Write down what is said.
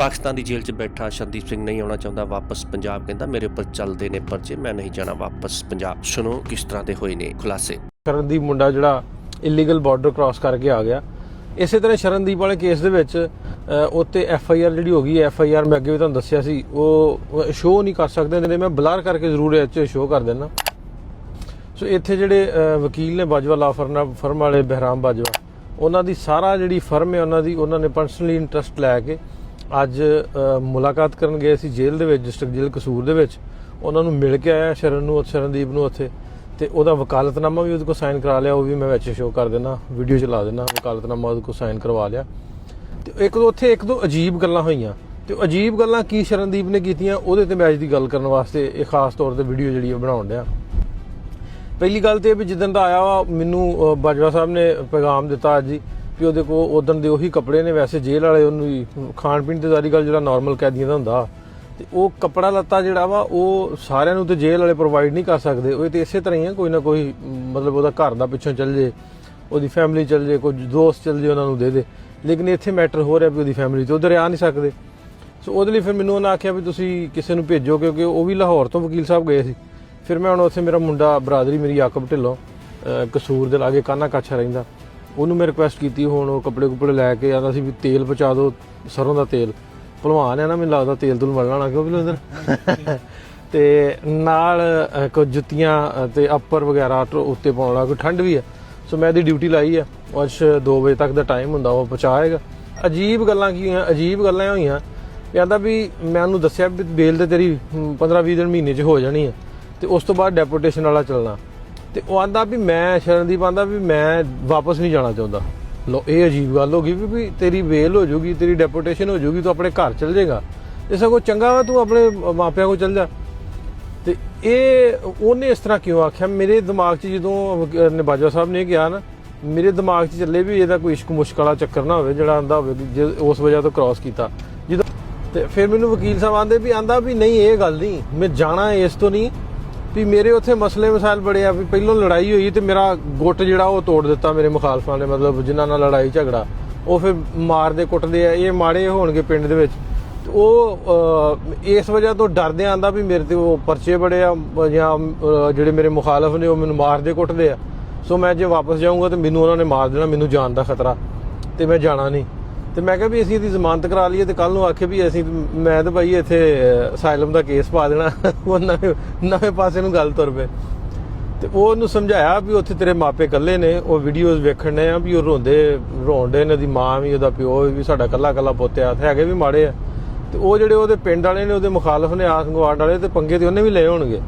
ਪਾਕਿਸਤਾਨ ਦੀ ਜੇਲ੍ਹ 'ਚ ਬੈਠਾ ਸ਼ਰਦੀਪ ਸਿੰਘ ਨਹੀਂ ਆਉਣਾ ਚਾਹੁੰਦਾ ਵਾਪਸ ਪੰਜਾਬ ਕਹਿੰਦਾ ਮੇਰੇ ਉੱਪਰ ਚੱਲਦੇ ਨੇ ਪਰਚੇ ਮੈਂ ਨਹੀਂ ਜਾਣਾ ਵਾਪਸ ਪੰਜਾਬ। ਸੁਣੋ ਕਿਸ ਤਰ੍ਹਾਂ ਦੇ ਹੋਏ ਨੇ ਖੁਲਾਸੇ। ਸ਼ਰਨਦੀਪ ਮੁੰਡਾ ਜਿਹੜਾ ਇਲੀਗਲ ਬਾਰਡਰ ਕ੍ਰਾਸ ਕਰਕੇ ਆ ਗਿਆ। ਇਸੇ ਤਰ੍ਹਾਂ ਸ਼ਰਨਦੀਪ ਵਾਲੇ ਕੇਸ ਦੇ ਵਿੱਚ ਅ, ਉੱਤੇ ਐਫ ਆਈ ਆਰ ਜਿਹੜੀ ਹੋ ਗਈ ਐਫ ਆਈ ਆਰ ਮੈਂ ਅੱਗੇ ਵੀ ਤੁਹਾਨੂੰ ਦੱਸਿਆ ਸੀ ਉਹ ਸ਼ੋਅ ਨਹੀਂ ਕਰ ਸਕਦੇ ਨੇ ਮੈਂ ਬਲਰ ਕਰਕੇ ਜ਼ਰੂਰ ਇਹ 'ਚ ਸ਼ੋਅ ਕਰ ਦੇਣਾ ਸੋ ਇੱਥੇ ਜਿਹੜੇ ਵਕੀਲ ਨੇ ਬਾਜਵਾ ਲਾ ਫਰਮ ਵਾਲੇ ਬਹਿਰਾਮ ਬਾਜਵਾ ਉਹਨਾਂ ਦੀ ਸਾਰਾ ਜਿਹੜੀ ਫਰਮ ਹੈ ਉਹਨਾਂ ਦੀ ਉਹਨਾਂ ਨੇ ਪਰਸਨਲੀ ਇੰਟਰਸਟ ਲੈ ਕੇ ਅੱਜ ਮੁਲਾਕਾਤ ਕਰਨ ਗਏ ਸੀ ਜੇਲ੍ਹ ਦੇ ਵਿੱਚ, ਡਿਸਟ੍ਰਿਕਟ ਜੇਲ੍ਹ ਕਸੂਰ ਦੇ ਵਿੱਚ। ਉਹਨਾਂ ਨੂੰ ਮਿਲ ਕੇ ਆਇਆ ਸ਼ਰਨ ਨੂੰ, ਸ਼ਰਨਦੀਪ ਨੂੰ ਉੱਥੇ। ਤੇ ਉਹਦਾ ਵਕਾਲਤਨਾਮਾ ਵੀ ਉਹਦੇ ਕੋਲ ਸਾਈਨ ਕਰਾ ਲਿਆ, ਉਹ ਵੀ ਮੈਂ ਵਿੱਚ ਸ਼ੋਅ ਕਰ ਦੇਣਾ ਵੀਡੀਓ ਚਲਾ ਲਾ ਦੇਣਾ ਵਕਾਲਤਨਾਮਾ ਉਹਦੇ ਕੋਲ ਸਾਈਨ ਕਰਵਾ ਲਿਆ। ਤੇ ਇੱਕ ਦੋ, ਉੱਥੇ ਇੱਕ ਦੋ ਅਜੀਬ ਗੱਲਾਂ ਹੋਈਆਂ। ਤੇ ਅਜੀਬ ਗੱਲਾਂ ਕੀ ਸ਼ਰਨਦੀਪ ਨੇ ਕੀਤੀਆਂ, ਉਹਦੇ ਤੇ ਮੈਂ ਅੱਜ ਦੀ ਗੱਲ ਕਰਨ ਵਾਸਤੇ ਇਹ ਖਾਸ ਤੌਰ ਤੇ ਵੀਡੀਓ ਜਿਹੜੀ ਬਣਾਉਣ ਡਿਆ। ਪਹਿਲੀ ਗੱਲ ਤੇ ਇਹ ਵੀ ਜਿੱਦਣ ਦਾ ਆਇਆ ਵਾ, ਮੈਨੂੰ ਬਾਜਵਾ ਸਾਹਿਬ ਨੇ ਪੈਗਾਮ ਦਿੱਤਾ ਅੱਜ ਹੀ ਵੀ ਉਹਦੇ ਕੋਲ ਉਦੋਂ ਦੇ ਉਹੀ ਕੱਪੜੇ ਨੇ, ਵੈਸੇ ਜੇਲ੍ਹ ਵਾਲੇ ਉਹਨੂੰ ਹੀ ਖਾਣ ਪੀਣ ਤੇ ਸਾਰੀ ਗੱਲ ਜਿਹੜਾ ਨਾਰਮਲ ਕੈਦੀਆਂ ਦਾ ਹੁੰਦਾ। ਤੇ ਉਹ ਕੱਪੜਾ ਲੱਤਾ ਜਿਹੜਾ ਵਾ, ਉਹ ਸਾਰਿਆਂ ਨੂੰ ਤੇ ਜੇਲ੍ਹ ਵਾਲੇ ਪ੍ਰੋਵਾਈਡ ਨਹੀਂ ਕਰ ਸਕਦੇ। ਉਹ ਤੇ ਇਸੇ ਤਰ੍ਹਾਂ ਹੀ ਆ, ਕੋਈ ਨਾ ਕੋਈ ਮਤਲਬ ਉਹਦਾ ਘਰ ਦਾ ਪਿੱਛੋਂ ਚੱਲ ਜੇ, ਉਹਦੀ ਫੈਮਿਲੀ ਚੱਲ ਜੇ ਕੋਈ ਦੋਸਤ ਚੱਲ ਜੇ ਉਹਨਾਂ ਨੂੰ ਦੇ ਦੇ। ਲੇਕਿਨ ਇੱਥੇ ਮੈਟਰ ਹੋ ਰਿਹਾ ਵੀ ਉਹਦੀ ਫੈਮਿਲੀ ਤੇ ਉਧਰ ਆ ਨਹੀਂ ਸਕਦੇ। ਸੋ ਉਹਦੇ ਲਈ ਫਿਰ ਮੈਨੂੰ ਉਹਨਾਂ ਆਖਿਆ ਵੀ ਤੁਸੀਂ ਕਿਸੇ ਨੂੰ ਭੇਜੋ, ਕਿਉਂਕਿ ਉਹ ਵੀ ਲਾਹੌਰ ਤੋਂ ਵਕੀਲ ਸਾਹਿਬ ਗਏ ਸੀ। ਫਿਰ ਮੈਂ ਹੁਣ ਉੱਥੇ ਮੇਰਾ ਮੁੰਡਾ, ਬਰਾਦਰੀ ਮੇਰੀ ਯਾਕਬ ਢਿੱਲੋਂ ਕਸੂਰ ਦੇ ਲਾਗੇ ਕਾਨਾ ਕਾਛਾ ਰਹਿੰਦਾ। ਉਹਨੂੰ ਮੈਂ ਰਿਕੁਐਸਟ ਕੀਤੀ ਹੁਣ ਉਹ ਕੱਪੜੇ ਕੁਪੜੇ ਲੈ ਕੇ ਆਂਦਾ ਸੀ ਵੀ ਤੇਲ ਪਹੁੰਚਾ ਦਿਓ ਸਰੋਂ ਦਾ ਤੇਲ। ਭਲਵਾਨ ਹੈ ਨਾ ਮੈਨੂੰ ਲੱਗਦਾ ਤੇਲ ਤੁਲ ਮਲਣਾ ਨਾ ਕਿਉਂ ਵੀ ਤੇ ਨਾਲ ਕੁਝ ਜੁੱਤੀਆਂ ਤੇ ਅੱਪਰ ਵਗੈਰਾ ਉੱਤੇ ਪਾਉਣ ਕੋਈ ਠੰਡ ਵੀ ਹੈ। ਸੋ ਮੈਂ ਇਹਦੀ ਡਿਊਟੀ ਲਾਈ ਹੈ ਅੱਜ 2 ਵਜੇ ਤੱਕ ਦਾ ਟਾਈਮ ਹੁੰਦਾ ਉਹ ਪਹੁੰਚਾਏਗਾ ਅਜੀਬ ਗੱਲਾਂ ਕੀ ਹੋਈਆਂ ਅਜੀਬ ਗੱਲਾਂ ਹੋਈਆਂ। ਕਹਿੰਦਾ ਵੀ ਮੈਂ ਉਹਨੂੰ ਦੱਸਿਆ ਵੀ ਬੇਲ ਤੇ ਤੇਰੀ 15-20 ਦਿਨ ਮਹੀਨੇ 'ਚ ਹੋ ਜਾਣੀ ਹੈ ਤੇ ਉਸ ਤੋਂ ਬਾਅਦ ਡੈਪੂਟੇਸ਼ਨ ਵਾਲਾ ਚੱਲਣਾ। ਤੇ ਉਹ ਆਂਦਾ ਵੀ ਮੈਂ ਸ਼ਰਨਦੀਪ ਆਂਦਾ ਵੀ ਮੈਂ ਵਾਪਸ ਨਹੀਂ ਜਾਣਾ ਚਾਹੁੰਦਾ। ਲੋ, ਇਹ ਅਜੀਬ ਗੱਲ ਹੋ ਗਈ ਵੀ ਵੀ ਤੇਰੀ ਵੇਲ ਹੋ ਜਾਊਗੀ ਤੇਰੀ ਡੈਪੂਟੇਸ਼ਨ ਹੋ ਜਾਊਗੀ ਤੂੰ ਆਪਣੇ ਘਰ ਚਲ ਜਾਏਗਾ। ਇਹ ਸਗੋਂ ਚੰਗਾ ਵਾ, ਤੂੰ ਆਪਣੇ ਮਾਪਿਆਂ ਕੋਲ ਚਲ ਜਾ। ਤੇ ਇਹ ਉਹਨੇ ਇਸ ਤਰ੍ਹਾਂ ਕਿਉਂ ਆਖਿਆ? ਮੇਰੇ ਦਿਮਾਗ 'ਚ ਜਦੋਂ ਵਕ- ਨਿਬਾਜਾ ਸਾਹਿਬ ਨੇ ਕਿਹਾ ਨਾ, ਮੇਰੇ ਦਿਮਾਗ 'ਚ ਚੱਲੇ ਵੀ ਇਹਦਾ ਕੋਈ ਇਸ਼ਕ ਮੁਸ਼ਕ ਵਾਲਾ ਚੱਕਰ ਨਾ ਹੋਵੇ, ਜਿਹੜਾ ਆਂਦਾ ਹੋਵੇ, ਜੇ ਉਸ ਵਜ੍ਹਾ ਤੋਂ ਕ੍ਰਾਸ ਕੀਤਾ। ਜਦੋਂ ਤੇ ਫਿਰ ਮੈਨੂੰ ਵਕੀਲ ਸਾਹਿਬ ਆਂਦੇ ਵੀ ਆਂਦਾ ਵੀ ਨਹੀਂ, ਇਹ ਗੱਲ ਨਹੀਂ। ਮੈਂ ਜਾਣਾ ਇਸ ਤੋਂ ਨਹੀਂ। ਵੀ ਮੇਰੇ ਉੱਥੇ ਮਸਲੇ ਮਸਾਇਲ ਬੜੇ ਆ, ਵੀ ਪਹਿਲਾਂ ਲੜਾਈ ਹੋਈ ਤੇ ਮੇਰਾ ਗੁੱਟ ਜਿਹੜਾ ਉਹ ਤੋੜ ਦਿੱਤਾ ਮੇਰੇ ਮੁਖਾਲਫਾਂ ਨੇ, ਮਤਲਬ ਜਿਨ੍ਹਾਂ ਨਾਲ ਲੜਾਈ ਝਗੜਾ। ਉਹ ਫਿਰ ਮਾਰਦੇ ਕੁੱਟਦੇ ਆ, ਇਹ ਮਾੜੇ ਹੋਣਗੇ ਪਿੰਡ ਦੇ ਵਿੱਚ। ਤੇ ਉਹ ਇਸ ਵਜ੍ਹਾ ਤੋਂ ਡਰਦੇ ਆਂਦਾ ਵੀ ਮੇਰੇ ਤੇ ਉਹ ਪਰਚੇ ਬੜੇ ਆ, ਜਾਂ ਜਿਹੜੇ ਮੇਰੇ ਮੁਖਾਲਫ ਨੇ ਉਹ ਮੈਨੂੰ ਮਾਰਦੇ ਕੁੱਟਦੇ ਆ। ਸੋ ਮੈਂ ਜੇ ਵਾਪਸ ਜਾਊਂਗਾ ਤੇ ਮੈਨੂੰ ਉਹਨਾਂ ਨੇ ਮਾਰ ਦੇਣਾ, ਮੈਨੂੰ ਜਾਨ ਦਾ ਖਤਰਾ, ਤੇ ਮੈਂ ਜਾਣਾ ਨਹੀਂ। ਤੇ ਮੈਂ ਕਿਹਾ ਵੀ ਅਸੀਂ ਇਹਦੀ ਜ਼ਮਾਨਤ ਕਰਾ ਲਈਏ ਤੇ ਕੱਲ ਨੂੰ ਆਖੇ ਵੀ ਅਸੀਂ ਮੈਂ ਤਾਂ ਭਾਈ ਇੱਥੇ ਅਸਾਈਲਮ ਦਾ ਕੇਸ ਪਾ ਦੇਣਾ। ਉਹ ਨਵੇਂ ਨਵੇਂ ਪਾਸੇ ਨੂੰ ਗੱਲ ਤੁਰ ਪਏ। ਤੇ ਉਹ ਉਹਨੂੰ ਸਮਝਾਇਆ ਵੀ ਉੱਥੇ ਤੇਰੇ ਮਾਪੇ ਇਕੱਲੇ ਨੇ, ਉਹ ਵੀਡੀਓਜ਼ ਵੇਖਣ ਨੇ ਆ ਵੀ ਉਹ ਰੋਂਦੇ ਰੋਂਦੇ ਨੇ, ਉਹਦੀ ਮਾਂ ਵੀ, ਉਹਦਾ ਪਿਓ ਵੀ ਸਾਡਾ ਇਕੱਲਾ ਇਕੱਲਾ ਪੋਤਿਆ ਤੇ ਹੈਗੇ ਵੀ ਮਾੜੇ ਆ। ਤੇ ਉਹ ਜਿਹੜੇ ਉਹਦੇ ਪਿੰਡ ਵਾਲੇ ਨੇ, ਉਹਦੇ ਮੁਖਾਲਫ ਨੇ ਆਸ ਗਵਾਂਡ ਵਾਲੇ ਤੇ ਪੰਗੇ ਤੇ ਉਹਨੇ ਵੀ ਲਏ ਹੋਣਗੇ।